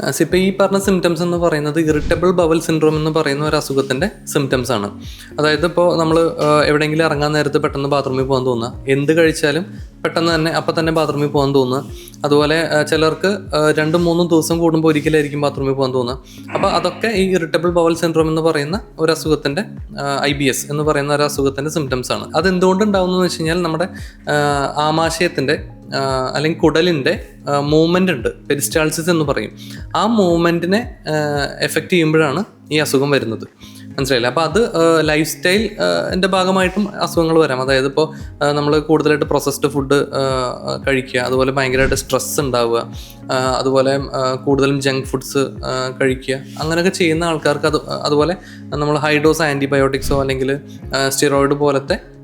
ഇപ്പം ഈ പറഞ്ഞ സിംറ്റംസ് എന്ന് പറയുന്നത് ഇറിറ്റബിൾ ബവൽ സിൻഡ്രോം എന്ന് പറയുന്ന ഒരു അസുഖത്തിന്റെ സിംറ്റംസ് ആണ്. അതായത് ഇപ്പോൾ നമ്മൾ എവിടെയെങ്കിലും ഇറങ്ങാൻ നേരത്ത് പെട്ടെന്ന് ബാത്റൂമിൽ പോകാൻ തോന്നുക. എന്ത് കഴിച്ചാലും പെട്ടെന്ന് തന്നെ അപ്പം തന്നെ ബാത്റൂമിൽ പോകാൻ തോന്നുക. അതുപോലെ ചിലർക്ക് രണ്ടും മൂന്നും ദിവസം കൂടുമ്പോൾ ഒരിക്കലായിരിക്കും ബാത്റൂമിൽ പോകാൻ തോന്നുക. അപ്പോൾ അതൊക്കെ ഈ ഇറിറ്റബിൾ ബവൽ സിൻഡ്രോം എന്ന് പറയുന്ന ഒരു അസുഖത്തിന്റെ ഐ ബി എസ് എന്ന് പറയുന്ന ഒരു അസുഖത്തിന്റെ സിംറ്റംസ് ആണ്. അത് എന്തുകൊണ്ട് ഉണ്ടാകുന്നതെന്ന് വെച്ച് കഴിഞ്ഞാൽ നമ്മുടെ ആമാശയത്തിന്റെ അല്ലെങ്കിൽ കുടലിന്റെ മൂവ്മെന്റ് ഉണ്ട്. പെരിസ്റ്റാൾസിസ് എന്ന് പറയും. ആ മൂവ്മെന്റിനെ എഫക്റ്റ് ചെയ്യുമ്പോഴാണ് ഈ അസുഖം വരുന്നത്. മനസ്സിലായില്ല? അപ്പോൾ അത് ലൈഫ് സ്റ്റൈൽ എന്റെ ഭാഗമായിട്ടും അസുഖങ്ങൾ വരാം. അതായത് ഇപ്പോൾ നമ്മൾ കൂടുതലായിട്ട് പ്രോസസ്ഡ് ഫുഡ് കഴിക്കുക. അതുപോലെ ഭയങ്കരമായിട്ട് സ്ട്രെസ് ഉണ്ടാവുക. അതുപോലെ കൂടുതലും ജങ്ക് ഫുഡ്സ് കഴിക്കുക. അങ്ങനെയൊക്കെ ചെയ്യുന്ന ആൾക്കാർക്ക് അത് അതുപോലെ നമ്മൾ ഹൈഡോസ് ആന്റിബയോട്ടിക്സോ അല്ലെങ്കിൽ സ്റ്റിറോയിഡ് പോലത്തെ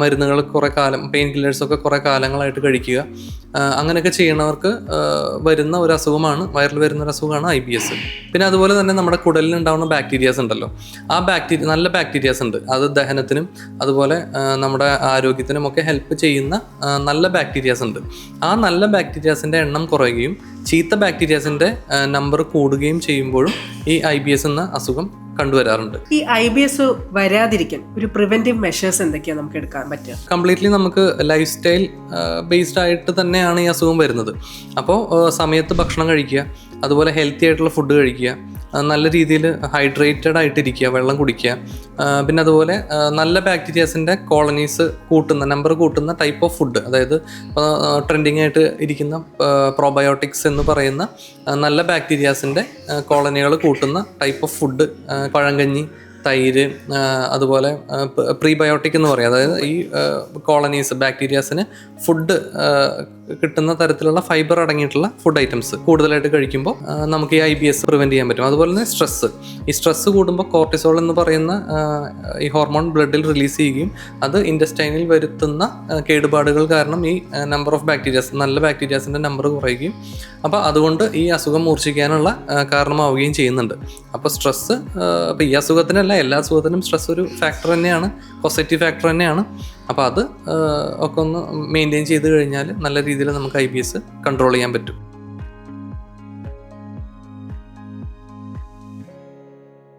മരുന്നുകൾ കുറേ കാലം പെയിൻ കില്ലേഴ്സൊക്കെ കുറേ കാലങ്ങളായിട്ട് കഴിക്കുക. അങ്ങനെയൊക്കെ ചെയ്യുന്നവർക്ക് വരുന്ന ഒരു അസുഖമാണ് വയറിൽ വരുന്ന ഒരു അസുഖമാണ് ഐ ബി എസ് പിന്നെ അതുപോലെ തന്നെ നമ്മുടെ കുടലിൽ ഉണ്ടാകുന്ന ബാക്ടീരിയാസ് ഉണ്ടല്ലോ. ആ ബാക്ടീരിയ നല്ല ബാക്ടീരിയാസ് ഉണ്ട്. അത് ദഹനത്തിനും അതുപോലെ നമ്മുടെ ആരോഗ്യത്തിനും ഒക്കെ ഹെൽപ്പ് ചെയ്യുന്ന നല്ല ബാക്ടീരിയാസ് ഉണ്ട്. ആ നല്ല ബാക്ടീരിയാസിന്റെ എണ്ണം കുറയുകയും ചീത്ത ബാക്ടീരിയാസിന്റെ നമ്പർ കൂടുകയും ചെയ്യുമ്പോഴും ഈ ഐ ബി എസ് എന്ന അസുഖം കണ്ടുവരാറുണ്ട്. ഈ ഐ ബി എസ് വരാതിരിക്കാൻ ഒരു പ്രിവെന്റീവ് മെഷേഴ്സ് എന്തൊക്കെയാണ് നമുക്ക് എടുക്കാൻ പറ്റുക? കംപ്ലീറ്റ്ലി നമുക്ക് ലൈഫ് സ്റ്റൈൽ ബേസ്ഡ് ആയിട്ട് തന്നെയാണ് ഈ അസുഖം വരുന്നത്. അപ്പോൾ സമയത്ത് ഭക്ഷണം കഴിക്കുക അതുപോലെ ഹെൽത്തി ആയിട്ടുള്ള ഫുഡ് കഴിക്കുക നല്ല രീതിയിൽ ഹൈഡ്രേറ്റഡ് ആയിട്ടിരിക്കുക വെള്ളം കുടിക്കുക. പിന്നെ അതുപോലെ നല്ല ബാക്ടീരിയാസിന്റെ കോളനീസ് കൂട്ടുന്ന നമ്പർ കൂട്ടുന്ന ടൈപ്പ് ഓഫ് ഫുഡ് അതായത് ട്രെൻഡിങ് ആയിട്ട് ഇരിക്കുന്ന പ്രോബയോട്ടിക്സ് എന്ന് പറയുന്ന നല്ല ബാക്ടീരിയാസിന്റെ കോളനികൾ കൂട്ടുന്ന ടൈപ്പ് ഓഫ് ഫുഡ് പഴങ്കഞ്ഞി തൈര് അതുപോലെ പ്രീബയോട്ടിക് എന്ന് പറയും. അതായത് ഈ കോളനീസ് ബാക്ടീരിയാസിന് ഫുഡ് കിട്ടുന്ന തരത്തിലുള്ള ഫൈബർ അടങ്ങിയിട്ടുള്ള ഫുഡ് ഐറ്റംസ് കൂടുതലായിട്ട് കഴിക്കുമ്പോൾ നമുക്ക് ഈ ഐ ബി എസ് പ്രിവെന്റ് ചെയ്യാൻ പറ്റും. അതുപോലെ തന്നെ സ്ട്രെസ്സ് ഈ സ്ട്രെസ്സ് കൂടുമ്പോൾ കോർട്ടിസോൾ എന്ന് പറയുന്ന ഈ ഹോർമോൺ ബ്ലഡിൽ റിലീസ് ചെയ്യുകയും അത് ഇൻഡസ്റ്റൈനിൽ വരുത്തുന്ന കേടുപാടുകൾ കാരണം ഈ നമ്പർ ഓഫ് ബാക്ടീരിയാസ് നല്ല ബാക്ടീരിയാസിന്റെ നമ്പർ കുറയുകയും അപ്പോൾ അതുകൊണ്ട് ഈ അസുഖം മൂർച്ഛിക്കാനുള്ള കാരണമാവുകയും ചെയ്യുന്നുണ്ട്. അപ്പോൾ സ്ട്രെസ്സ് അപ്പോൾ ഈ അസുഖത്തിനല്ല എല്ലാ അസുഖത്തിനും സ്ട്രെസ് ഒരു ഫാക്ടർ തന്നെയാണ്. പോസിറ്റീവ് ഫാക്ടർ തന്നെയാണ്. അപ്പോൾ അത് ഒക്കെ ഒന്ന് മെയിന്റെയിൻ ചെയ്ത് കഴിഞ്ഞാൽ നല്ല രീതിയിൽ നമുക്ക് ഐ ബി എസ് കൺട്രോൾ ചെയ്യാൻ പറ്റും.